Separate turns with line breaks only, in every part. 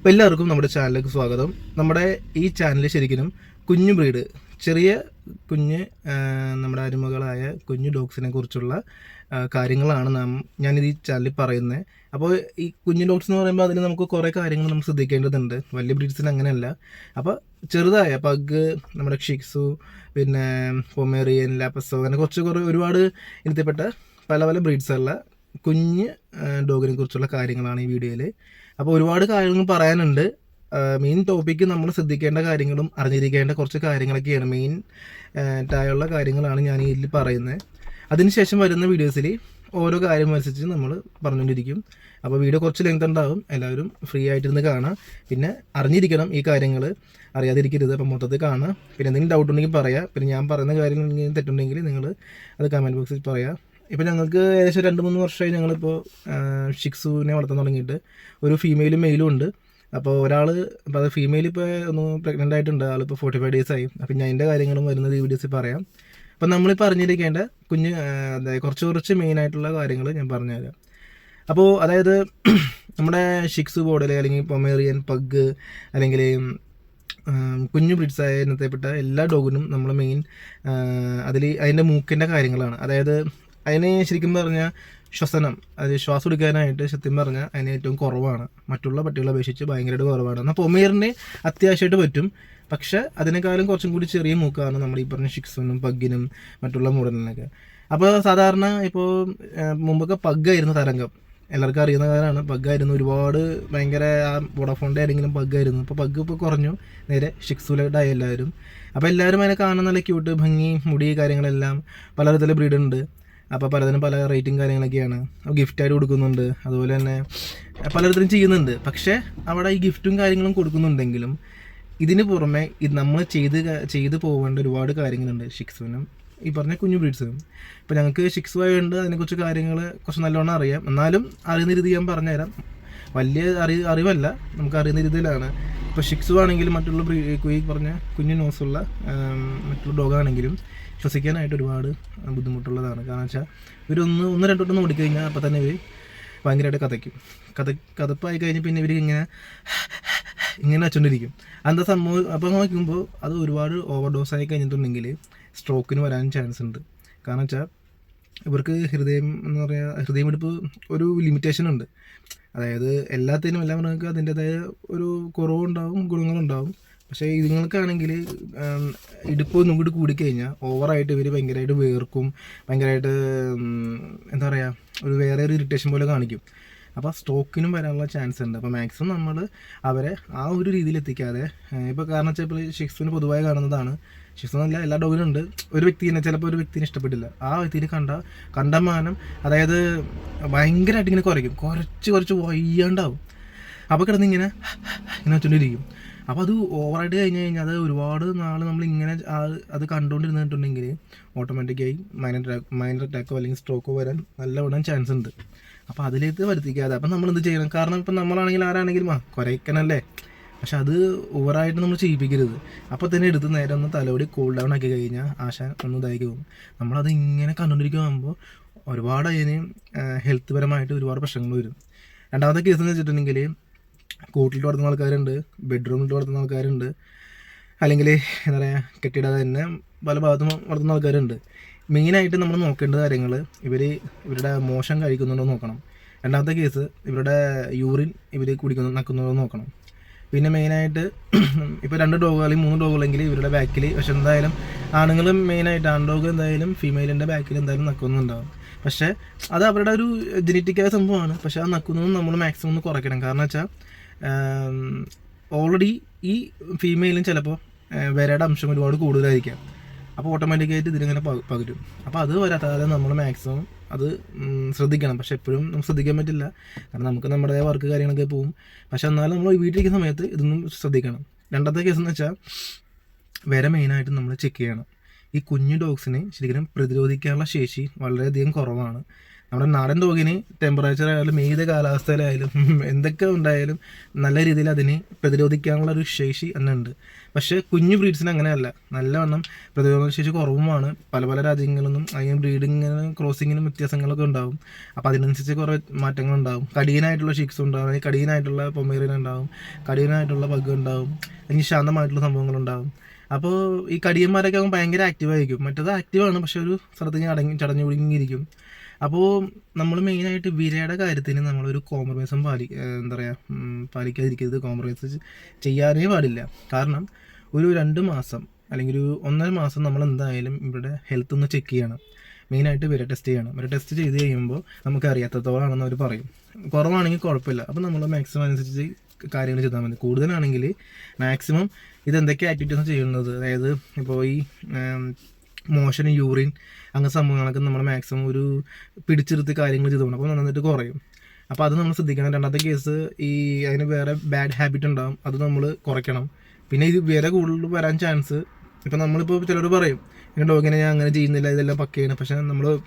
അപ്പോൾ എല്ലാവർക്കും നമ്മുടെ ചാനലിലേക്ക് സ്വാഗതം. നമ്മുടെ ഈ ചാനൽ ശരിക്കും കുഞ്ഞു ബ്രീഡ് ചെറിയ കുഞ്ഞ് നമ്മുടെ അരുമകളായ കുഞ്ഞു ഡോഗ്സിനെ കുറിച്ചുള്ള കാര്യങ്ങളാണ് നാം ഞാനിത് ഈ ചാനലിൽ പറയുന്നത് അപ്പോൾ ഈ കുഞ്ഞു ഡോഗ്സ് എന്ന് പറയുമ്പോൾ അതിന് നമുക്ക് കുറേ കാര്യങ്ങൾ നമുക്ക് ശ്രദ്ധിക്കേണ്ടതുണ്ട്. വലിയ ബ്രീഡ്സിന് അങ്ങനെയല്ല. അപ്പോൾ ചെറുതായ പഗ് നമ്മുടെ ഷിക്സു പിന്നെ പൊമേറിയൻ ലാപ്പസോ അങ്ങനെ കുറച്ച് കുറേ ഒരുപാട് ഇനത്തിൽപ്പെട്ട പല പല ബ്രീഡ്സുള്ള കുഞ്ഞ് ഡോഗിനെ കുറിച്ചുള്ള കാര്യങ്ങളാണ് ഈ വീഡിയോയിൽ അപ്പോൾ ഒരുപാട് കാര്യങ്ങൾ പറയാനുണ്ട്. മെയിൻ ടോപ്പിക്ക് നമ്മൾ ശ്രദ്ധിക്കേണ്ട കാര്യങ്ങളും അറിഞ്ഞിരിക്കേണ്ട കുറച്ച് കാര്യങ്ങളൊക്കെയാണ് മെയിൻ ആയുള്ള കാര്യങ്ങളാണ് ഞാൻ ഇതിൽ പറയുന്നത്. അതിനുശേഷം വരുന്ന വീഡിയോസിൽ ഓരോ കാര്യം അനുസരിച്ച് നമ്മൾ പറഞ്ഞുകൊണ്ടിരിക്കും. അപ്പോൾ വീഡിയോ കുറച്ച് ലെങ്ത് ഉണ്ടാവും. എല്ലാവരും ഫ്രീ ആയിട്ടിരുന്ന് കാണാം. പിന്നെ അറിഞ്ഞിരിക്കണം ഈ കാര്യങ്ങൾ. അറിയാതിരിക്കരുത്. അപ്പം മൊത്തത്തിൽ കാണാം. പിന്നെ എന്തെങ്കിലും ഡൗട്ട് ഉണ്ടെങ്കിൽ പറയാം. പിന്നെ ഞാൻ പറയുന്ന കാര്യം തെറ്റുണ്ടെങ്കിൽ നിങ്ങൾ അത് കമന്റ് ബോക്സിൽ പറയാം. ഇപ്പം ഞങ്ങൾക്ക് ഏകദേശം രണ്ട് മൂന്ന് വർഷമായി ഞങ്ങളിപ്പോൾ ഷിക്സുവിനെ വളർത്താൻ തുടങ്ങിയിട്ട്. ഒരു ഫീമെയിലും മെയിലും ഉണ്ട്. അപ്പോൾ ഒരാൾ അപ്പോൾ അത് ഫീമെയിൽ ഇപ്പോൾ ഒന്ന് പ്രഗ്നന്റ് ആയിട്ടുണ്ട്. ആളിപ്പോൾ ഫോർട്ടി ഫൈവ് ഡേയ്സ് ആയി. അപ്പം ഞാൻ അതിന്റെ കാര്യങ്ങളും വരുന്നത് ഈ വീഡിയോസിൽ പറയാം. അപ്പം നമ്മളിപ്പോൾ അറിഞ്ഞിരിക്കേണ്ട കുഞ്ഞ് അതായത് കുറച്ച് കുറച്ച് മെയിൻ ആയിട്ടുള്ള കാര്യങ്ങൾ ഞാൻ പറഞ്ഞുതരാം അപ്പോൾ അതായത് നമ്മുടെ ഷിക്സ് ബോർഡിൽ അല്ലെങ്കിൽ പൊമേറിയൻ പഗ് അല്ലെങ്കിൽ കുഞ്ഞു ബ്രിഡ്സായ ഇനത്തെപ്പെട്ട എല്ലാ ഡോഗിനും നമ്മൾ മെയിൻ അതിൽ അതിന്റെ മൂക്കിന്റെ കാര്യങ്ങളാണ്. അതായത് അതിന് ശരിക്കും പറഞ്ഞാൽ ശ്വസനം അത് ശ്വാസം എടുക്കാനായിട്ട് സത്യം പറഞ്ഞാൽ അതിന് ഏറ്റവും കുറവാണ്. മറ്റുള്ള പട്ടികളെ അപേക്ഷിച്ച് ഭയങ്കരമായിട്ട് കുറവാണ്. എന്നാൽ പൊമേറിന് അത്യാവശ്യമായിട്ട് പറ്റും. പക്ഷെ അതിനേക്കാളും കുറച്ചും കൂടി ചെറിയ മൂക്കാണ് നമ്മൾ ഈ പറഞ്ഞ ഷിക്സനും പഗ്ഗിനും മറ്റുള്ള മൂടലിനൊക്കെ. അപ്പോൾ സാധാരണ ഇപ്പോൾ മുമ്പൊക്കെ പഗ്ഗായിരുന്നു തരംഗം. എല്ലാവർക്കും അറിയുന്ന കാര്യമാണ് പഗ്ഗായിരുന്നു ഒരുപാട് ഭയങ്കര ആ വോഡഫോണിന്റെ ആരെങ്കിലും പഗ്ഗായിരുന്നു. അപ്പോൾ പഗ് ഇപ്പോൾ കുറഞ്ഞു. നേരെ ഷിക്സുലായിട്ടായി എല്ലാവരും. അപ്പോൾ എല്ലാവരും അതിനെ കാണാൻ നല്ല ക്യൂട്ട് ഭംഗി മുടി കാര്യങ്ങളെല്ലാം പലതരത്തിലെ ബ്രീഡ് ഉണ്ട്. അപ്പോൾ പലതിനും പല റേറ്റിംഗ് കാര്യങ്ങളൊക്കെയാണ്. അപ്പോൾ ഗിഫ്റ്റായിട്ട് കൊടുക്കുന്നുണ്ട്. അതുപോലെ തന്നെ പലതരത്തിലും ചെയ്യുന്നുണ്ട്. പക്ഷേ അവിടെ ഈ ഗിഫ്റ്റും കാര്യങ്ങളും കൊടുക്കുന്നുണ്ടെങ്കിലും ഇതിന് പുറമെ ഇത് നമ്മൾ ചെയ്ത് ചെയ്തു പോകേണ്ട ഒരുപാട് കാര്യങ്ങളുണ്ട്. ഷിക്സുവിനും ഈ പറഞ്ഞ കുഞ്ഞു ബ്രീഡ്സിനും ഇപ്പോൾ ഞങ്ങൾക്ക് ഷിക്സ് ആയതുകൊണ്ട് അതിനെക്കുറിച്ച് കാര്യങ്ങൾ കുറച്ച് നല്ലോണം അറിയാം. എന്നാലും അറിയുന്ന രീതി ഞാൻ പറഞ്ഞുതരാം. വലിയ അറി അറിവല്ല. നമുക്ക് അറിയുന്ന രീതിയിലാണ്. ഇപ്പോൾ ഷിക്സു ആണെങ്കിലും മറ്റുള്ള ബ്രീ പറഞ്ഞ കുഞ്ഞു നോസുള്ള മറ്റുള്ള ഡോഗാണെങ്കിലും ശ്വസിക്കാനായിട്ട് ഒരുപാട് ബുദ്ധിമുട്ടുള്ളതാണ്. കാരണം വെച്ചാൽ ഇവർ ഒന്ന് ഒന്ന് രണ്ടു വട്ടം ഓടി കഴിഞ്ഞാൽ അപ്പോൾ തന്നെ ഇവർ ഭയങ്കരമായിട്ട് കഥയ്ക്കും. കഥ കഥപ്പായി കഴിഞ്ഞ് പിന്നെ ഇവർ ഇങ്ങനെ ഇങ്ങനെ വെച്ചോണ്ടിരിക്കും. എന്താ സംഭവം? അപ്പോൾ നോക്കുമ്പോൾ അത് ഒരുപാട് ഓവർ ഡോസ് ആയി കഴിഞ്ഞിട്ടുണ്ടെങ്കിൽ സ്ട്രോക്കിന് വരാൻ ചാൻസ് ഉണ്ട്. കാരണം വെച്ചാൽ ഇവർക്ക് ഹൃദയം എന്ന് പറയുക ഹൃദയമെടുപ്പ് ഒരു ലിമിറ്റേഷൻ ഉണ്ട്. അതായത് എല്ലാത്തിനും എല്ലാ മൃഗങ്ങൾക്ക് അതിന്റെതായ ഒരു കുറവുണ്ടാവും ഗുണങ്ങളുണ്ടാവും. പക്ഷേ ഇതുങ്ങൾക്കാണെങ്കിൽ ഇടുപ്പ് ഒന്നും കൂടി കൂടിക്കഴിഞ്ഞാൽ ഓവറായിട്ട് ഇവർ ഭയങ്കരമായിട്ട് വേർക്കും ഭയങ്കരമായിട്ട് എന്താ പറയുക ഒരു വേറെ ഒരു ഇറിറ്റേഷൻ പോലെ കാണിക്കും. അപ്പോൾ സ്റ്റോക്കിനും വരാനുള്ള ചാൻസ് ഉണ്ട്. അപ്പോൾ മാക്സിമം നമ്മൾ അവരെ ആ ഒരു രീതിയിൽ എത്തിക്കാതെ ഇപ്പോൾ കാരണം വെച്ചാൽ ഇപ്പോൾ ഷിക്സിന് പൊതുവായി കാണുന്നതാണ്. ഷിക്സ് എന്നല്ല എല്ലാ ഡോഗിനും ഉണ്ട്. ഒരു വ്യക്തിനെ ചിലപ്പോൾ ഒരു വ്യക്തിനെ ഇഷ്ടപ്പെട്ടില്ല. ആ വ്യക്തിനെ കണ്ട കണ്ടമാനം അതായത് ഭയങ്കരമായിട്ട് ഇങ്ങനെ കുറയ്ക്കും. കുറച്ച് കുറച്ച് വയ്യാണ്ടാവും. അപ്പോൾ കിടന്നിങ്ങനെ ഇങ്ങനെ വെച്ചോണ്ടിരിക്കും. അപ്പോൾ അത് ഓവറായിട്ട് കഴിഞ്ഞ് കഴിഞ്ഞാൽ അത് ഒരുപാട് നാൾ നമ്മൾ ഇങ്ങനെ അത് കണ്ടുകൊണ്ടിരുന്നിട്ടുണ്ടെങ്കിൽ ഓട്ടോമാറ്റിക്കായി മൈനർ മൈനർ അറ്റാക്കോ അല്ലെങ്കിൽ സ്ട്രോക്കോ വരാൻ നല്ലവണ്ണം ചാൻസ് ഉണ്ട്. അപ്പോൾ അതിലേക്ക് വരുത്തിക്കാതെ അപ്പം നമ്മൾ എന്ത് ചെയ്യണം? കാരണം ഇപ്പം നമ്മളാണെങ്കിൽ ആരാണെങ്കിലും ആ കുറയ്ക്കണല്ലേ പക്ഷെ അത് ഓവറായിട്ട് നമ്മൾ ചെയ്യിപ്പിക്കരുത്. അപ്പോൾ തന്നെ എടുത്ത് നേരെ ഒന്ന് തലോടി കൂൾ ഡൗൺ ആക്കി കഴിഞ്ഞാൽ ആശാൻ ഒന്ന് ഇതായി പോകും. നമ്മളത് ഇങ്ങനെ കണ്ടുകൊണ്ടിരിക്കുമ്പോൾ ഒരുപാട് അതിന് ഹെൽത്ത് പരമായിട്ട് ഒരുപാട് പ്രശ്നങ്ങൾ വരും. രണ്ടാമത്തെ കേസ് എന്ന് വെച്ചിട്ടുണ്ടെങ്കിൽ കൂട്ടിൽ വളർത്തുന്ന ആൾക്കാരുണ്ട് ബെഡ്റൂമിൽ വളർത്തുന്ന ആൾക്കാരുണ്ട്. അല്ലെങ്കിൽ എന്താ പറയുക കെട്ടിടാതെ തന്നെ പല ഭാഗത്തും വളർത്തുന്ന ആൾക്കാരുണ്ട്. മെയിനായിട്ട് നമ്മൾ നോക്കേണ്ട കാര്യങ്ങൾ ഇവർ ഇവരുടെ മോശം കഴിക്കുന്നുണ്ടോ നോക്കണം. രണ്ടാമത്തെ കേസ് ഇവരുടെ യൂറിൻ ഇവർ കുടിക്കുന്നു നക്കുന്നുണ്ടോ നോക്കണം. പിന്നെ മെയിനായിട്ട് ഇപ്പോൾ രണ്ട് ഡോഗ് അല്ലെങ്കിൽ മൂന്ന് ഡോഗുകളെങ്കിൽ ഇവരുടെ ബാക്കിൽ പക്ഷെ എന്തായാലും ആണുങ്ങൾ മെയിനായിട്ട് ആൺ ഡോഗ് എന്തായാലും ഫീമെയിലിന്റെ ബാക്കിൽ എന്തായാലും നക്കുന്നുണ്ടാവും പക്ഷേ അത് അവരുടെ ഒരു ജനറ്റിക്കായ സംഭവമാണ്. പക്ഷേ അത് നക്കുന്നതും നമ്മൾ മാക്സിമം ഒന്ന് കുറയ്ക്കണം. കാരണം വെച്ചാൽ ഓൾറെഡി ഈ ഫീമെയിലും ചിലപ്പോൾ വിരയുടെ അംശം ഒരുപാട് കൂടുതലായിരിക്കാം. അപ്പോൾ ഓട്ടോമാറ്റിക്കായിട്ട് ഇതിലിങ്ങനെ പക- പകരും. അപ്പോൾ അത് വരാതെ നമ്മൾ മാക്സിമം അത് ശ്രദ്ധിക്കണം. പക്ഷെ എപ്പോഴും നമുക്ക് ശ്രദ്ധിക്കാൻ പറ്റില്ല. കാരണം നമുക്ക് നമ്മുടെ വർക്ക് കാര്യങ്ങളൊക്കെ പോകും പക്ഷെ എന്നാലും നമ്മൾ വീട്ടിലിരിക്കുന്ന സമയത്ത് ഇതൊന്നും ശ്രദ്ധിക്കണം. രണ്ടാമത്തെ കേസ് എന്ന് വെച്ചാൽ വിര മെയിനായിട്ട് നമ്മൾ ചെക്ക് ചെയ്യണം. ഈ കുഞ്ഞു ഡോഗ്സിനെ ശരിക്കും പ്രതിരോധിക്കാനുള്ള ശേഷി വളരെയധികം കുറവാണ്. നമ്മുടെ നാടൻ ഡോഗിന് ടെമ്പറേച്ചർ ആയാലും ഏത് കാലാവസ്ഥയിലായാലും എന്തൊക്കെ ഉണ്ടായാലും നല്ല രീതിയിൽ അതിനെ പ്രതിരോധിക്കാനുള്ള ഒരു ശേഷി എന്നുണ്ട് പക്ഷേ കുഞ്ഞു ബ്രീഡ്സിന് അങ്ങനെയല്ല. നല്ലവണ്ണം പ്രതിരോധ ശേഷി കുറവുമാണ്. പല പല രാജ്യങ്ങളിലൊന്നും അതിന് ബ്രീഡിങ്ങിനും ക്രോസിങ്ങിനും വ്യത്യാസങ്ങളൊക്കെ ഉണ്ടാവും. അപ്പോൾ അതിനനുസരിച്ച് കുറേ മാറ്റങ്ങളുണ്ടാവും കടിയനായിട്ടുള്ള ഷിക്സ് ഉണ്ടാവും. അല്ലെങ്കിൽ കടിയനായിട്ടുള്ള പൊമേറിയൻ ഉണ്ടാവും. കടിയനായിട്ടുള്ള പഗ് ഉണ്ടാവും. അല്ലെങ്കിൽ ശാന്തമായിട്ടുള്ള സംഭവങ്ങളുണ്ടാവും അപ്പോൾ ഈ കടിയന്മാരൊക്കെ ആകുമ്പോൾ ഭയങ്കര ആക്റ്റീവായിരിക്കും മറ്റത് ആക്റ്റീവാണ് പക്ഷെ ഒരു സ്ഥലത്ത് അടങ്ങി ചടഞ്ഞു ഒടുങ്ങിയിരിക്കും അപ്പോൾ നമ്മൾ മെയിനായിട്ട് വിരയുടെ കാര്യത്തിന് നമ്മളൊരു കോംപ്രമൈസും പാലി എന്താ പറയുക പാലിക്കാതിരിക്കരുത്. കോംപ്രമൈസ് ചെയ്യാനേ പാടില്ല. കാരണം ഒരു രണ്ട് മാസം അല്ലെങ്കിൽ ഒരു ഒന്നര മാസം നമ്മൾ എന്തായാലും ഇവിടെ ഹെൽത്ത് ഒന്ന് ചെക്ക് ചെയ്യണം. മെയിനായിട്ട് വിര ടെസ്റ്റ് ചെയ്യണം. വിര ടെസ്റ്റ് ചെയ്ത് കഴിയുമ്പോൾ നമുക്ക് അറിയാത്തത്തോളാണെന്ന് അവർ പറയും. കുറവാണെങ്കിൽ കുഴപ്പമില്ല. അപ്പോൾ നമ്മൾ മാക്സിമം അനുസരിച്ച് കാര്യങ്ങൾ ചെയ്താൽ മതി. കൂടുതലാണെങ്കിൽ മാക്സിമം ഇതെന്തൊക്കെ ആക്ടിവിറ്റീസ് ചെയ്യുന്നത്? അതായത് ഇപ്പോൾ ഈ മോഷൻ യൂറിൻ അങ്ങനെ സംഭവങ്ങളൊക്കെ നമ്മൾ മാക്സിമം ഒരു പിടിച്ചെടുത്ത് കാര്യങ്ങൾ ചെയ്തു പോകണം അപ്പോൾ നന്നായിട്ട് കുറയും. അപ്പോൾ അത് നമ്മൾ ശ്രദ്ധിക്കണം. രണ്ടാമത്തെ കേസ് ഈ അതിന് വേറെ ബാഡ് ഹാബിറ്റ് ഉണ്ടാകും അത് നമ്മൾ കുറയ്ക്കണം. പിന്നെ ഇത് വില കൂടുതൽ വരാൻ ചാൻസ് ഇപ്പം നമ്മളിപ്പോൾ ചിലർ പറയും എന്റെ ഡോഗിനെ ഞാൻ അങ്ങനെ ചെയ്യുന്നില്ല. ഇതെല്ലാം പക്കയാണ്. പക്ഷേ നമ്മൾ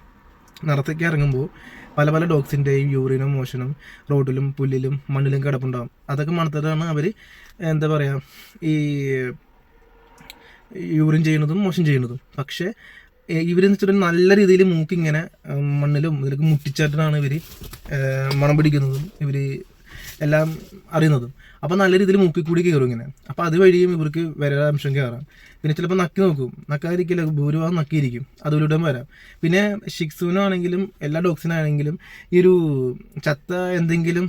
നടത്തേക്ക് ഇറങ്ങുമ്പോൾ പല പല ഡോഗ്സിന്റെയും യൂറിനും മോഷനും റോഡിലും പുല്ലിലും മണ്ണിലും കിടപ്പുണ്ടാകും അതൊക്കെ മണത്തിട്ടാണ് അവർ എന്താ പറയുക ഈ യൂറിൻ ചെയ്യുന്നതും മോശം ചെയ്യുന്നതും. പക്ഷേ ഇവരെന്ന് വെച്ചിട്ട് നല്ല രീതിയിൽ മൂക്കിങ്ങനെ മണ്ണിലും ഇതിലൊക്കെ മുട്ടിച്ചാട്ടിലാണ് ഇവർ മണം പിടിക്കുന്നതും ഇവർ എല്ലാം അറിയുന്നതും. അപ്പോൾ നല്ല രീതിയിൽ മൂക്കിൽ കൂടി കയറും ഇങ്ങനെ അപ്പോൾ അതുവഴിയും ഇവർക്ക് വരാൻ അംശം കയറാം പിന്നെ ചിലപ്പോൾ നക്കി നോക്കും. നക്കാതിരിക്കില്ല ഭൂരിഭാഗം നക്കിയിരിക്കും. അതുപോലെ വരാം. പിന്നെ ഷിക്സുവിനാണെങ്കിലും എല്ലാ ഡോഗ്സിനാണെങ്കിലും ഈ ഒരു ചത്ത എന്തെങ്കിലും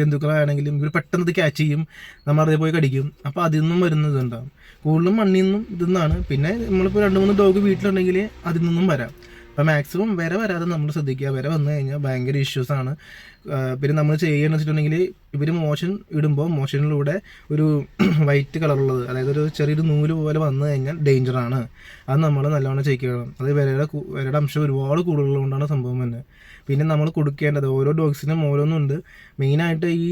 ജന്തുക്കളാണെങ്കിലും ഇവർ പെട്ടെന്ന് ഇത് ക്യാച്ച് ചെയ്യും. നമ്മൾ അതേ പോയി കടിക്കും. അപ്പോൾ അതിൽ നിന്നും വരുന്നതുണ്ടാവും കൂടുതലും മണ്ണിൽ നിന്നും ഇതിൽ പിന്നെ നമ്മളിപ്പോൾ രണ്ട് മൂന്ന് ഡോഗ് വീട്ടിലുണ്ടെങ്കിൽ അതിൽ നിന്നും വരാം. അപ്പോൾ മാക്സിമം വിര വരാതെ നമ്മൾ ശ്രദ്ധിക്കുക. വിര വന്നു കഴിഞ്ഞാൽ ഭയങ്കര ഇഷ്യൂസ് ആണ്. ആ, പിന്നെ നമ്മൾ ചെയ്യുകയെന്ന് വെച്ചിട്ടുണ്ടെങ്കിൽ ഇവർ മോഷൻ ഇടുമ്പോൾ മോഷനിലൂടെ ഒരു വൈറ്റ് കളറുള്ളത് അതായത് ഒരു ചെറിയൊരു നൂൽ പോലെ വന്നു കഴിഞ്ഞാൽ ഡേഞ്ചറാണ് അത് നമ്മൾ നല്ലവണ്ണം ചെയ്യിക്കണം അത് വരയുടെ വിരയുടെ അംശം ഒരുപാട് കൂടുതലുള്ളതുകൊണ്ടാണ് സംഭവം തന്നെ പിന്നെ നമ്മൾ കൊടുക്കേണ്ടത് ഓരോ ഡോഗ്സിനും ഓരോന്നുണ്ട്. മെയിനായിട്ട് ഈ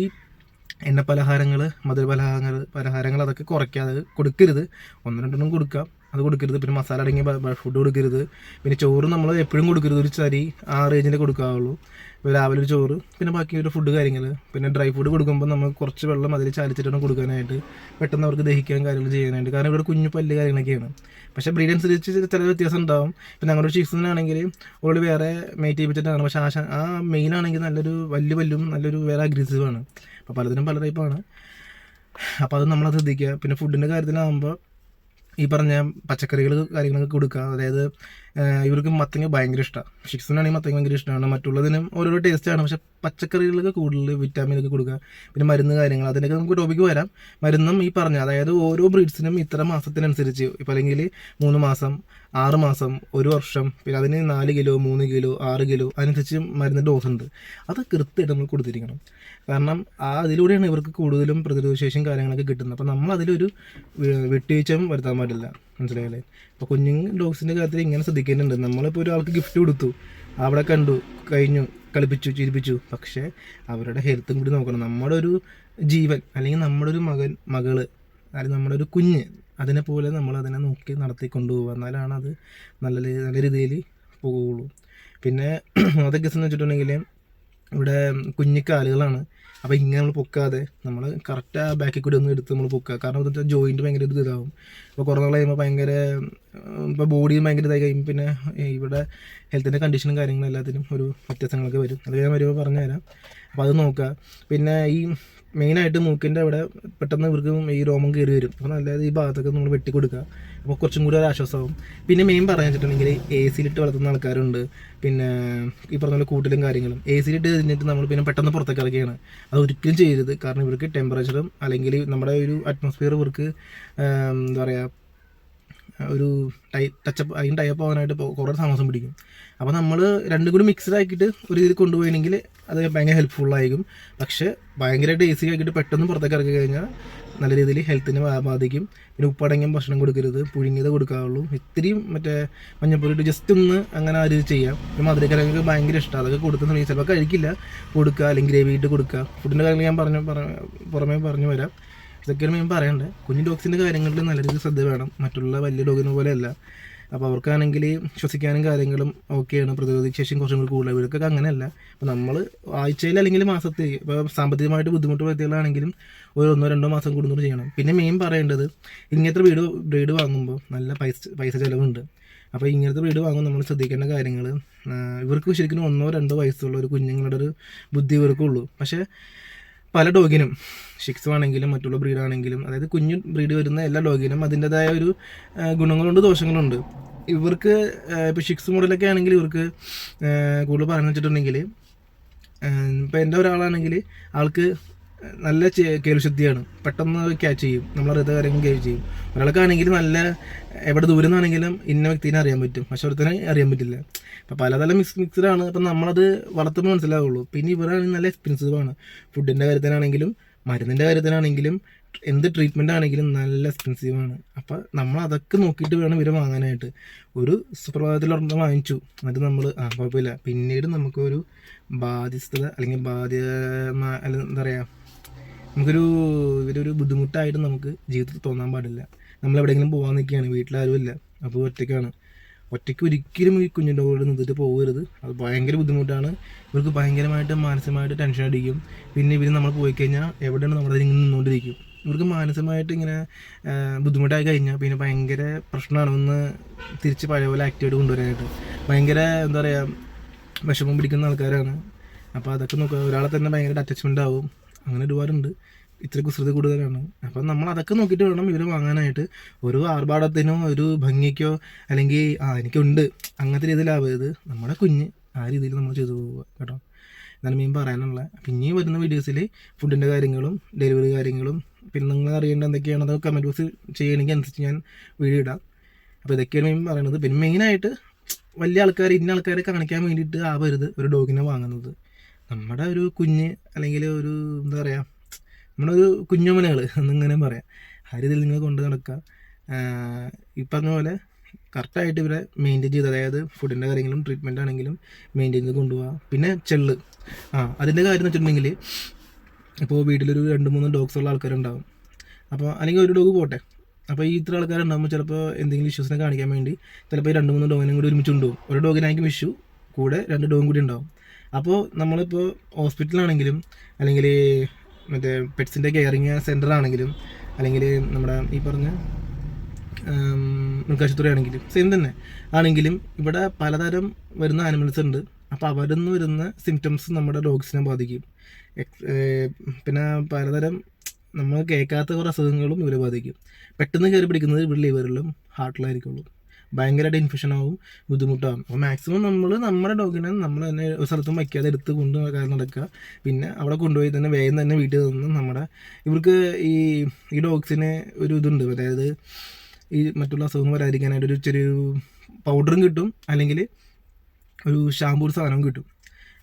എണ്ണ പലഹാരങ്ങൾ മധുര പലഹാരങ്ങൾ പലഹാരങ്ങൾ അതൊക്കെ കുറയ്ക്കാതെ കൊടുക്കരുത്. ഒന്ന് രണ്ടെണ്ണം കൊടുക്കാം. അത് കൊടുക്കരുത്. പിന്നെ മസാല അടങ്ങിയ ഫുഡ് കൊടുക്കരുത്. പിന്നെ ചോറ് നമ്മൾ എപ്പോഴും കൊടുക്കരുത്. ഒരു ചരി ആ റേഞ്ചിന്റെ കൊടുക്കാവുള്ളൂ. രാവിലെ ഒരു ചോറ് പിന്നെ ബാക്കി ഒരു ഫുഡ് കാര്യങ്ങൾ പിന്നെ ഡ്രൈ ഫുഡ് കൊടുക്കുമ്പോൾ നമ്മൾ കുറച്ച് വെള്ളം അതിൽ ചാലിച്ചിട്ടാണ് കൊടുക്കാനായിട്ട് പെട്ടെന്ന് അവർക്ക് ദഹിക്കാൻ കാര്യങ്ങൾ ചെയ്യാനായിട്ട്. കാരണം ഇവിടെ കുഞ്ഞു പല്ല് കാര്യങ്ങളൊക്കെയാണ്. പക്ഷേ ബ്രീഡ് അനുസരിച്ച് ചില വ്യത്യാസം ഉണ്ടാവും. ഇപ്പം ഞങ്ങളുടെ ഷിക്സിനാണെങ്കിൽ ഓൾറെഡി വേറെ മെയ്റ്റ് ചെയ്യിപ്പിച്ചിട്ടാണ്. പക്ഷേ ആശ ആ മെയിനാണെങ്കിൽ നല്ലൊരു വലിയ പല്ലും നല്ലൊരു വേറെ അഗ്രസീവാണ് അപ്പോൾ പലതിനും പല ടൈപ്പാണ് അപ്പോൾ അത് നമ്മൾ ശ്രദ്ധിക്കുക. പിന്നെ ഫുഡിന്റെ കാര്യത്തിലാകുമ്പോൾ ഈ പറഞ്ഞ പച്ചക്കറികൾ കാര്യങ്ങളൊക്കെ കൊടുക്കുക. അതായത് ഇവർക്ക് മത്തങ്ങ ഭയങ്കര ഇഷ്ടമാണ് ഷിക്സിനാണെങ്കിൽ മത്തങ്ങ ഭയങ്കര ഇഷ്ടമാണ് മറ്റുള്ളതിനും ഓരോരോ ടേസ്റ്റാണ് പക്ഷേ പച്ചക്കറികൾക്ക് കൂടുതൽ വിറ്റാമിനൊക്കെ കൊടുക്കുക. പിന്നെ മരുന്ന് കാര്യങ്ങൾ അതിനൊക്കെ നമുക്ക് ടോപ്പിക്ക് വരാം. മരുന്നും ഈ പറഞ്ഞ അതായത് ഓരോ ബ്രീഡ്സിനും ഇത്ര മാസത്തിനനുസരിച്ച്. ഇപ്പം അല്ലെങ്കിൽ മൂന്ന് മാസം ആറ് മാസം ഒരു വർഷം പിന്നെ അതിന് നാല് കിലോ മൂന്ന് കിലോ ആറ് കിലോ അതിനനുസരിച്ച് മരുന്ന് ഡോസ് ഉണ്ട്. അത് കൃത്യമായിട്ട് നമ്മൾ കൊടുത്തിരിക്കണം. കാരണം ആ അതിലൂടെയാണ് ഇവർക്ക് കൂടുതലും പ്രതിരോധശേഷിയും കാര്യങ്ങളൊക്കെ കിട്ടുന്നത്. അപ്പോൾ നമ്മൾ അതിലൊരു വിട്ടുവീഴ്ചയും വരുത്താൻ പാടില്ല. മനസ്സിലായല്ലേ? അപ്പോൾ കുഞ്ഞു ഡോഗ്സിന്റെ കാര്യത്തിൽ ഇങ്ങനെ ശ്രദ്ധിക്കേണ്ടത് നമ്മളിപ്പോൾ ഒരാൾക്ക് ഗിഫ്റ്റ് കൊടുത്തു. അവിടെ കണ്ടു കഴിഞ്ഞു കളിപ്പിച്ചു ചിരിപ്പിച്ചു. പക്ഷേ അവരുടെ ഹെൽത്തും കൂടി നോക്കണം. നമ്മുടെ ഒരു ജീവൻ അല്ലെങ്കിൽ നമ്മുടെ ഒരു മകൻ മകൾ അല്ലെങ്കിൽ നമ്മുടെ ഒരു കുഞ്ഞ് അതിനെ പോലെ നമ്മൾ അതിനെ നോക്കി നടത്തി കൊണ്ടുപോകുക എന്നാലാണ് അത് നല്ല നല്ല രീതിയിൽ പോകുള്ളൂ പിന്നെ അതൊക്കെ എന്ന് വെച്ചിട്ടുണ്ടെങ്കിൽ ഇവിടെ കുഞ്ഞിക്കാലുകളാണ് അപ്പോൾ ഇങ്ങനെ നമ്മൾ പൊക്കാതെ നമ്മൾ കറക്റ്റ് ആ ബാക്കിൽ കൂടി ഒന്ന് എടുത്ത് നമ്മൾ പൊക്കുക കാരണം എന്താ ജോയിന്റ് ഭയങ്കര ഇത് ഇതാവും. ഇപ്പോൾ കുറേ നാൾ കഴിയുമ്പോൾ ഭയങ്കര ഇപ്പോൾ ബോഡിയും ഭയങ്കര ഇതായി കഴിയുമ്പോൾ പിന്നെ ഇവിടെ ഹെൽത്തിന്റെ കണ്ടീഷനും കാര്യങ്ങളും എല്ലാത്തിനും ഒരു വ്യത്യാസങ്ങളൊക്കെ വരും. അത് ഞാൻ വരുമ്പോൾ പറഞ്ഞുതരാം. അപ്പോൾ അത് നോക്കുക പിന്നെ ഈ മെയിനായിട്ട് മൂക്കിന്റെ അവിടെ പെട്ടെന്ന് ഇവർക്ക് ഈ രോമം കയറി വരും. അപ്പോൾ നല്ലത് ഈ ഭാഗത്തൊക്കെ നമ്മൾ വെട്ടി കൊടുക്കുക. അപ്പോൾ കുറച്ചും കൂടി ഒരു ആശ്വാസമാവും. പിന്നെ മെയിൻ പറഞ്ഞു വെച്ചിട്ടുണ്ടെങ്കിൽ എ സിയിലിട്ട് വളർത്തുന്ന ആൾക്കാരുണ്ട്. പിന്നെ ഈ പറഞ്ഞ പോലെ കൂട്ടിലും കാര്യങ്ങളും. എ സിയിലിട്ട് കഴിഞ്ഞിട്ട് നമ്മൾ പിന്നെ പെട്ടെന്ന് പുറത്തേക്ക് ഇറക്കുകയാണ്. അത് ഒരിക്കലും ചെയ്യരുത്. കാരണം ഇവർക്ക് ടെമ്പറേച്ചറും അല്ലെങ്കിൽ നമ്മുടെ ഒരു അറ്റ്മോസ്ഫിയർ ഇവർക്ക് എന്താ പറയുക ഒരു ടൈ ടച്ചപ്പ് അതിന് ടൈപ്പ് ആവാനായിട്ട് കുറേ താമസം പിടിക്കും. അപ്പോൾ നമ്മൾ രണ്ടും കൂടി മിക്സ്ഡ് ആക്കിയിട്ട് ഒരു രീതിയിൽ കൊണ്ടുപോയില്ലെങ്കിൽ അത് ഭയങ്കര ഹെൽപ്ഫുള്ളായിരിക്കും പക്ഷേ ഭയങ്കരമായിട്ട് ഈസി ആക്കിയിട്ട് പെട്ടെന്ന് പുറത്തേക്ക് ഇറക്കി കഴിഞ്ഞാൽ നല്ല രീതിയിൽ ഹെൽത്തിനെ ബാധിക്കും. പിന്നെ ഉപ്പടങ്ങിയ ഭക്ഷണം കൊടുക്കരുത്. പുഴുങ്ങിയത് കൊടുക്കാവുള്ളൂ. ഇത്രയും മറ്റേ മഞ്ഞപ്പൊടി ജസ്റ്റ് ഒന്ന് അങ്ങനെ ആ രീതി ചെയ്യാം. പിന്നെ മധുരക്കരങ്ങൾക്ക് ഭയങ്കര ഇഷ്ടമാണ് അതൊക്കെ കൊടുക്കുന്ന ചിലപ്പോൾ കഴിക്കില്ല. കൊടുക്കുക അല്ലെങ്കിൽ ഗ്രേവി ഇട്ട് കൊടുക്കുക. ഫുഡിന്റെ കാര്യങ്ങൾ ഞാൻ പറഞ്ഞു പറ- പുറമേ പറഞ്ഞു വരാം. ഇതൊക്കെയാണ് ഞാൻ പറയേണ്ടത് കുഞ്ഞു ഡോഗ്സിന്റെ കാര്യങ്ങളിൽ നല്ല രീതിയിൽ ശ്രദ്ധ വേണം. മറ്റുള്ള വലിയ ഡോഗിനെ പോലെയല്ല. അപ്പോൾ അവർക്കാണെങ്കിൽ ശ്വസിക്കാനും കാര്യങ്ങളും ഓക്കെയാണ് പ്രതിരോധ ശേഷിയും കുറച്ചും കൂടി കൂടുതൽ. ഇവർക്കൊക്കെ അങ്ങനെയല്ല. അപ്പോൾ നമ്മൾ ആഴ്ചയിൽ അല്ലെങ്കിൽ മാസത്തിൽ ഇപ്പോൾ സാമ്പത്തികമായിട്ട് ബുദ്ധിമുട്ട് വരുത്തികളാണെങ്കിലും ഒരു ഒന്നോ രണ്ടോ മാസം കൂടുതൽ ചെയ്യണം. പിന്നെ മെയിൻ പറയേണ്ടത് ഇങ്ങനത്തെ ബ്രീഡ് ബ്രീഡ് വാങ്ങുമ്പോൾ നല്ല പൈസ പൈസ ചിലവുണ്ട്. അപ്പോൾ ഇങ്ങനത്തെ വീട് വാങ്ങുമ്പോൾ നമ്മൾ ശ്രദ്ധിക്കേണ്ട കാര്യങ്ങൾ ഇവർക്ക് ശരിക്കും ഒന്നോ രണ്ടോ വയസ്സുള്ള ഒരു കുഞ്ഞുങ്ങളുടെ ഒരു ബുദ്ധി ഇവർക്കുള്ളൂ. പക്ഷേ പല ഡോഗിനും ഷിക്സ് ആണെങ്കിലും മറ്റുള്ള ബ്രീഡാണെങ്കിലും അതായത് കുഞ്ഞു ബ്രീഡ് വരുന്ന എല്ലാ ഡോഗിനും അതിന്റെതായ ഒരു ഗുണങ്ങളുണ്ട് ദോഷങ്ങളുണ്ട്. ഇവർക്ക് ഇപ്പോൾ ഷിക്സ് മോഡലൊക്കെ ആണെങ്കിൽ ഇവർക്ക് കൂടുതൽ പറഞ്ഞു വെച്ചിട്ടുണ്ടെങ്കിൽ ഇപ്പോൾ എന്റെ ഒരാളാണെങ്കിൽ ആൾക്ക് നല്ല കേൾശുദ്ധിയാണ് പെട്ടെന്ന് ക്യാച്ച് ചെയ്യും. നമ്മളറിയാത്ത കാര്യങ്ങൾ ക്യാച്ച് ചെയ്യും. ഒരാൾക്കാണെങ്കിൽ നല്ല എവിടെ ദൂരം ഇന്ന വ്യക്തിനെ അറിയാൻ പറ്റും. പക്ഷെ ഒരുത്തിനെ അറിയാൻ പറ്റില്ല. അപ്പോൾ പലതരം മിക്സ് മിക്സഡാണ് അപ്പം നമ്മളത് വളർത്തുമ്പോൾ മനസ്സിലാവുള്ളൂ. പിന്നെ ഇവരാണെങ്കിൽ നല്ല എക്സ്പെൻസീവ് ആണ്. ഫുഡിന്റെ കാര്യത്തിനാണെങ്കിലും മരുന്നിന്റെ കാര്യത്തിനാണെങ്കിലും എന്ത് ട്രീറ്റ്മെന്റ് ആണെങ്കിലും നല്ല എക്സ്പെൻസീവ് ആണ്. അപ്പോൾ നമ്മൾ അതൊക്കെ നോക്കിയിട്ട് വേണം ഇവരെ വാങ്ങാനായിട്ട്. ഒരു സുപ്രഭാതത്തിൽ ഒരെണ്ണം വാങ്ങിച്ചു. എന്നിട്ട് നമ്മൾ ആ കുഴപ്പമില്ല. പിന്നീട് നമുക്കൊരു ബാധ്യസ്ഥത അല്ലെങ്കിൽ ബാധ്യ എന്താ പറയുക നമുക്കൊരു ഇവരൊരു ബുദ്ധിമുട്ടായിട്ട് നമുക്ക് ജീവിതത്തിൽ തോന്നാൻ പാടില്ല. നമ്മൾ എവിടെയെങ്കിലും പോകാൻ നിൽക്കുകയാണ് വീട്ടിലാരും ഇല്ല. അപ്പോൾ ഒറ്റയ്ക്കാണ്. ഒറ്റയ്ക്ക് ഒരിക്കലും ഈ കുഞ്ഞിന്റെ കൂടെ നിന്നിട്ട് പോകരുത്. അത് ഭയങ്കര ബുദ്ധിമുട്ടാണ്. ഇവർക്ക് ഭയങ്കരമായിട്ട് മാനസികമായിട്ട് ടെൻഷൻ അടിക്കും. പിന്നെ ഇവർ നമ്മൾ പോയി കഴിഞ്ഞാൽ എവിടെയാണ് നമ്മുടെ ഇങ്ങനെ നിന്നുകൊണ്ടിരിക്കും. ഇവർക്ക് മാനസികമായിട്ട് ഇങ്ങനെ ബുദ്ധിമുട്ടായി കഴിഞ്ഞാൽ പിന്നെ ഭയങ്കര പ്രശ്നമാണ് ഒന്ന് തിരിച്ച് പഴയ പോലെ ആക്റ്റീവായിട്ട് കൊണ്ടുവരാനായിട്ട്. ഭയങ്കര എന്താ പറയുക വിഷമം പിടിക്കുന്ന ആൾക്കാരാണ്. അപ്പോൾ അതൊക്കെ നോക്കുക. ഒരാളെ തന്നെ ഭയങ്കര അറ്റാച്ച്മെന്റ് ആവും. അങ്ങനെ ഒരുപാടുണ്ട് ഇത്ര കുസൃതി കൂടുതലാണ്. അപ്പം നമ്മൾ അതൊക്കെ നോക്കിയിട്ട് വേണം ഇവർ വാങ്ങാനായിട്ട്. ഒരു ആർഭാടത്തിനോ ഒരു ഭംഗിക്കോ അല്ലെങ്കിൽ ആ എനിക്കുണ്ട്. അങ്ങനത്തെ രീതിയിലാവരുത്. നമ്മുടെ കുഞ്ഞ് ആ രീതിയിൽ നമ്മൾ ചെയ്തു പോവുക കേട്ടോ. എന്നാണ് മീൻ പറയാനുള്ള. പിന്നെ വരുന്ന വീഡിയോസിൽ ഫുഡിന്റെ കാര്യങ്ങളും ഡെലിവറി കാര്യങ്ങളും പിന്നെ നിങ്ങൾ അറിയേണ്ട എന്തൊക്കെയാണ് അതൊക്കെ കമന്റ് ബോക്സ് ചെയ്യണമെങ്കിൽ അനുസരിച്ച് ഞാൻ വീഡിയോ ഇടാം. അപ്പോൾ ഇതൊക്കെയാണ് മീൻ പറയുന്നത് പിന്നെ മെയിനായിട്ട് വലിയ ആൾക്കാർ ഇന്ന ആൾക്കാരെ കാണിക്കാൻ വേണ്ടിയിട്ട് ആവരുത് ഒരു ഡോഗിനെ വാങ്ങുന്നത്. നമ്മുടെ ഒരു കുഞ്ഞ് അല്ലെങ്കിൽ ഒരു എന്താ പറയുക നമ്മുടെ ഒരു കുഞ്ഞമ്മനകൾ എന്നിങ്ങനെ പറയാം. ആ നിങ്ങൾ കൊണ്ട് നടക്കുക. ഈ പറഞ്ഞ പോലെ കറക്റ്റായിട്ട് ഇവരെ മെയിന്റെയിൻ ചെയ്ത് അതായത് ഫുഡിന്റെ കാര്യങ്ങളും ട്രീറ്റ്മെന്റ് ആണെങ്കിലും മെയിന്റെയിൻ ചെയ്ത് കൊണ്ടുപോകുക പിന്നെ ചെള്ള്. ആ അതിന്റെ കാര്യം എന്ന് വെച്ചിട്ടുണ്ടെങ്കിൽ ഇപ്പോൾ വീട്ടിലൊരു രണ്ട് മൂന്ന് ഡോഗ്സ് ഉള്ള ആൾക്കാരുണ്ടാവും. അപ്പോൾ അല്ലെങ്കിൽ ഒരു ഡോഗ് പോട്ടെ. അപ്പോൾ ഈ ഇത്ര ആൾക്കാരുണ്ടാകുമ്പോൾ ചിലപ്പോൾ എന്തെങ്കിലും ഇഷ്യൂസിനെ കാണിക്കാൻ വേണ്ടി ചിലപ്പോൾ ഈ രണ്ട് മൂന്ന് ഡോഗിനും കൂടി ഒരുമിച്ച് കൊണ്ടുപോകും. ഒരു ഡോഗിനായിരിക്കും ഇഷ്യൂ കൂടെ രണ്ട് ഡോഗും കൂടി ഉണ്ടാവും. അപ്പോൾ നമ്മളിപ്പോൾ ഹോസ്പിറ്റലാണെങ്കിലും അല്ലെങ്കിൽ മറ്റേ പെറ്റ്സിന്റെ കെയറിങ് സെന്റർ ആണെങ്കിലും അല്ലെങ്കിൽ നമ്മുടെ ഈ പറഞ്ഞ മൃഗാശുപത്രി ആണെങ്കിലും സെയിം തന്നെ. ആണെങ്കിലും ഇവിടെ പലതരം വരുന്ന ആനിമൽസ് ഉണ്ട്. അപ്പോൾ അവരിൽ നിന്ന് വരുന്ന സിംറ്റംസ് നമ്മുടെ ഡോഗ്സിനെ ബാധിക്കും. പിന്നെ പലതരം നമ്മൾ കേൾക്കാത്ത കുറേ അസുഖങ്ങളും ഇവരെ ബാധിക്കും. പെട്ടെന്ന് കയറി പിടിക്കുന്നത് ഇവിടെ ലിവറിലും ഹാർട്ടിലായിരിക്കുള്ളൂ ഭയങ്കരമായിട്ട് ഇൻഫെക്ഷൻ ആവും ബുദ്ധിമുട്ടാകും അപ്പോൾ മാക്സിമം നമ്മൾ നമ്മുടെ ഡോഗിനെ നമ്മൾ തന്നെ ഒരു സ്ഥലത്തും വയ്ക്കാതെ എടുത്ത് കൊണ്ട് നടക്കുക. പിന്നെ അവിടെ കൊണ്ടുപോയി തന്നെ വേഗം തന്നെ വീട്ടിൽ നിന്ന് നമ്മുടെ ഇവർക്ക് ഈ ഈ ഡോഗ്സിന് ഒരു ഇതുണ്ട്. അതായത് ഈ മറ്റുള്ള അസുഖങ്ങൾ വരാതിരിക്കാനായിട്ട് ഒരു ചെറിയ പൗഡറും കിട്ടും. അല്ലെങ്കിൽ ഒരു ഷാമ്പൂർ സാധനവും കിട്ടും.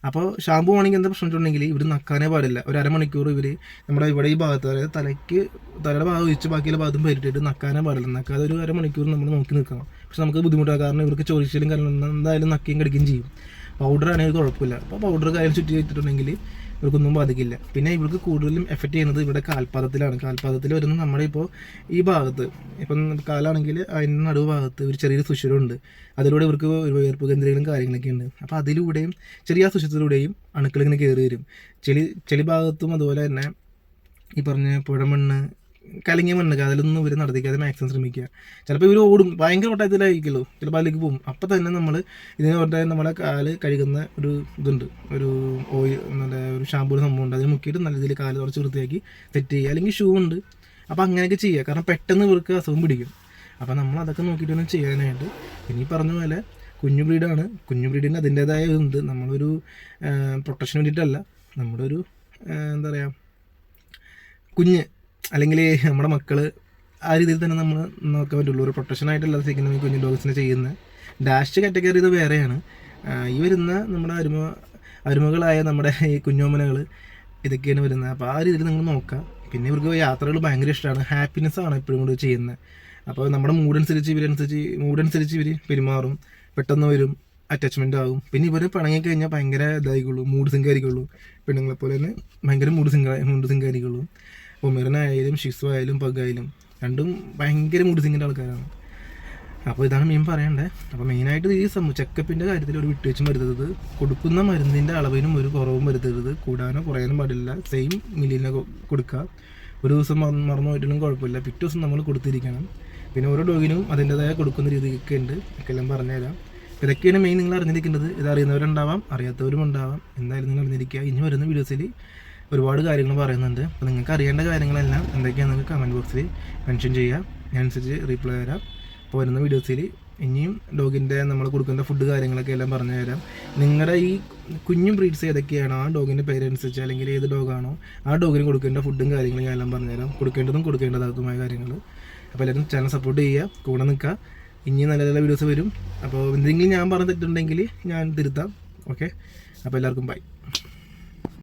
അപ്പോൾ ഷാമ്പൂ ആണെങ്കിൽ എന്താ പ്രശ്നം വെച്ചിട്ടുണ്ടെങ്കിൽ ഇവർ നക്കാനേ പാടില്ല. ഒരു അരമണിക്കൂർ ഇവർ നമ്മുടെ ഇവിടെ ഈ ഭാഗത്ത് അതായത് തലയ്ക്ക് തലയുടെ ഭാഗം ഒഴിച്ച് ബാക്കിയുള്ള ഭാഗത്തും പരിട്ടിട്ട് നക്കാനേ പാടില്ല. നക്കാതെ ഒരു അരമണിക്കൂർ നമ്മൾ നോക്കി നിൽക്കണം. പക്ഷെ നമുക്ക് ബുദ്ധിമുട്ടാണ് കാരണം ഇവർക്ക് ചൊറിച്ചിലും കാരണം എന്തായാലും നക്കുകയും കടിക്കുകയും ചെയ്യും. പൗഡർ ആണെങ്കിൽ കുഴപ്പമില്ല. അപ്പോൾ പൗഡർ കാര്യം ചുറ്റി വെച്ചിട്ടുണ്ടെങ്കിൽ ഇവർക്കൊന്നും ബാധിക്കില്ല. പിന്നെ ഇവർക്ക് കൂടുതലും എഫക്റ്റ് ചെയ്യുന്നത് ഇവിടെ കാൽപാദത്തിലാണ് കാൽപാദത്തിൽ വരുന്ന നമ്മുടെ ഇപ്പോൾ ഈ ഭാഗത്ത് ഇപ്പം കാലാണെങ്കിൽ അതിന്റെ നടുവ് ഭാഗത്ത് ഒരു ചെറിയൊരു സുഷിരമുണ്ട്. അതിലൂടെ ഇവർക്ക് വേർപ്പ് കേന്ദ്രങ്ങളും കാര്യങ്ങളൊക്കെ ഉണ്ട് അപ്പോൾ അതിലൂടെയും ചെറിയ സുഷിരത്തിലൂടെയും അണുക്കൾ ഇങ്ങനെ കയറി വരും. ചെളി ചെളി ഭാഗത്തും അതുപോലെ തന്നെ ഈ പറഞ്ഞ പുഴമണ്ണ് കലങ്ങിയ മണ്ണൊക്കെ അതിലൊന്നും ഇവർ നടത്തിക്കാതെ മാക്സിമം ശ്രമിക്കുക. ചിലപ്പോൾ ഇവർ ഓടും ഭയങ്കര ഓട്ടത്തിലായിരിക്കുമല്ലോ ചിലപ്പോൾ അതിലേക്ക് പോകും. അപ്പം തന്നെ നമ്മൾ ഇതിന് പറഞ്ഞാൽ നമ്മളെ കാൽ കഴുകുന്ന ഒരു ഇതുണ്ട്. ഒരു ഓയിൽ നല്ല ഒരു ഷാമ്പൂ സംഭവം ഉണ്ട്. അതിന് മുക്കിയിട്ട് നല്ല രീതിയിൽ കാൽ കുറച്ച് വൃത്തിയാക്കി സെറ്റ് ചെയ്യുക. അല്ലെങ്കിൽ ഷൂ ഉണ്ട്. അപ്പോൾ അങ്ങനെയൊക്കെ ചെയ്യുക. കാരണം പെട്ടെന്ന് ഇവർക്ക് അസുഖം പിടിക്കും. അപ്പോൾ നമ്മൾ അതൊക്കെ നോക്കിയിട്ട് വേണം ചെയ്യാനായിട്ട്. ഇനി പറഞ്ഞ പോലെ കുഞ്ഞു ബ്രീഡാണ് കുഞ്ഞു ബ്രീഡിന് അതിന്റേതായ ഇതുണ്ട്. നമ്മളൊരു പ്രൊട്ടക്ഷന് വേണ്ടിയിട്ടല്ല. നമ്മുടെ ഒരു എന്താ പറയുക കുഞ്ഞ് അല്ലെങ്കിൽ നമ്മുടെ മക്കൾ ആ രീതിയിൽ തന്നെ നമ്മൾ നോക്കാൻ പറ്റുള്ളൂ. ഒരു പ്രൊട്ടക്ഷനായിട്ടല്ല ശരിക്കും കുഞ്ഞു ഡോഗ്സിനെ ചെയ്യുന്ന ഡാഷ് കാറ്റഗറി ഇത് വേറെയാണ്. ഈ വരുന്ന നമ്മുടെ അരുമ അരുമകളായ നമ്മുടെ ഈ കുഞ്ഞോമനകൾ ഇതൊക്കെയാണ് വരുന്നത്. അപ്പോൾ ആ രീതിയിൽ നിങ്ങൾ നോക്കുക. പിന്നെ ഇവർക്ക് യാത്രകൾ ഭയങ്കര ഇഷ്ടമാണ്. ഹാപ്പിനെസ് ആണ് എപ്പോഴും കൂടി ചെയ്യുന്നത്. അപ്പോൾ നമ്മുടെ മൂഡനുസരിച്ച് ഇവരനുസരിച്ച് മൂഡനുസരിച്ച് ഇവർ പെരുമാറും. പെട്ടെന്ന് വരും അറ്റാച്ച്മെന്റ് ആകും പിന്നെ ഇവർ പിണങ്ങി കഴിഞ്ഞാൽ ഭയങ്കര ഇതായിക്കുള്ളൂ. മൂഡ് സിങ്കായിരിക്കുള്ളൂ പെണ്ണുങ്ങളെപ്പോലെ തന്നെ ഭയങ്കര മൂഡ് സിങ്ക മൂഡ് സിങ്കായിരിക്കുള്ളൂ ഒമിറനായാലും ഷിസു ആയാലും പഗായാലും രണ്ടും ഭയങ്കര മുടിസിങ്ങിന്റെ സിങ്ങിന്റെ ആൾക്കാരാണ്. അപ്പോൾ ഇതാണ് മെയിൻ പറയേണ്ടത് അപ്പോൾ മെയിനായിട്ട് ഈ സം ചെക്കപ്പിന്റെ കാര്യത്തിൽ ഒരു വിട്ടുവെച്ചും വരുത്തരുത്. കൊടുക്കുന്ന മരുന്നിന്റെ അളവിനും ഒരു കുറവും വരുത്തരുത്. കൂടാനോ കുറയാനും പാടില്ല. സെയിം മില്ലിനെ കൊടുക്കുക. ഒരു ദിവസം മറന്ന് പോയിട്ടൊന്നും കുഴപ്പമില്ല. പിറ്റേ ദിവസം നമ്മൾ കൊടുത്തിരിക്കണം. പിന്നെ ഓരോ ഡോഗിനും അതിന്റെതായ കൊടുക്കുന്ന രീതിയൊക്കെ ഉണ്ട്. ഒക്കെ പറഞ്ഞുതരാം. ഇതൊക്കെയാണ് മെയിൻ നിങ്ങൾ അറിഞ്ഞിരിക്കേണ്ടത്. ഇത് അറിയുന്നവരുണ്ടാവാം അറിയാത്തവരും ഉണ്ടാവാം. എന്തായാലും നിങ്ങൾ അറിഞ്ഞിരിക്കുക. ഇനി വരുന്ന വീഡിയോസിൽ ഒരുപാട് കാര്യങ്ങൾ പറയുന്നുണ്ട്. അപ്പോൾ നിങ്ങൾക്ക് അറിയേണ്ട കാര്യങ്ങളെല്ലാം എന്തൊക്കെയാണെന്ന് കമന്റ് ബോക്സിൽ മെൻഷൻ ചെയ്യുക. ഞാൻ അനുസരിച്ച് റീപ്ലൈ തരാം. അപ്പോൾ വരുന്ന വീഡിയോസിൽ ഇനിയും ഡോഗിന്റെ നമ്മൾ കൊടുക്കേണ്ട ഫുഡ് കാര്യങ്ങളൊക്കെ എല്ലാം പറഞ്ഞു തരാം. നിങ്ങളുടെ ഈ കുഞ്ഞു ബ്രീഡ്സ് ഏതൊക്കെയാണോ? ആ ഡോഗിന്റെ പേരനുസരിച്ച് അല്ലെങ്കിൽ ഏത് ഡോഗാണോ ആ ഡോഗിന് കൊടുക്കേണ്ട ഫുഡും കാര്യങ്ങളും ഞാൻ എല്ലാം പറഞ്ഞുതരാം കൊടുക്കേണ്ടതും കൊടുക്കേണ്ടതാക്കുമായ കാര്യങ്ങൾ അപ്പോൾ എല്ലാവരും ചാനൽ സപ്പോർട്ട് ചെയ്യുക. കൂടെ നിൽക്കുക. ഇനിയും നല്ല നല്ല വീഡിയോസ് വരും. അപ്പോൾ എന്തെങ്കിലും ഞാൻ പറഞ്ഞ തെറ്റുണ്ടെങ്കിൽ ഞാൻ തിരുത്താം. ഓക്കെ അപ്പോൾ എല്ലാവർക്കും ബൈ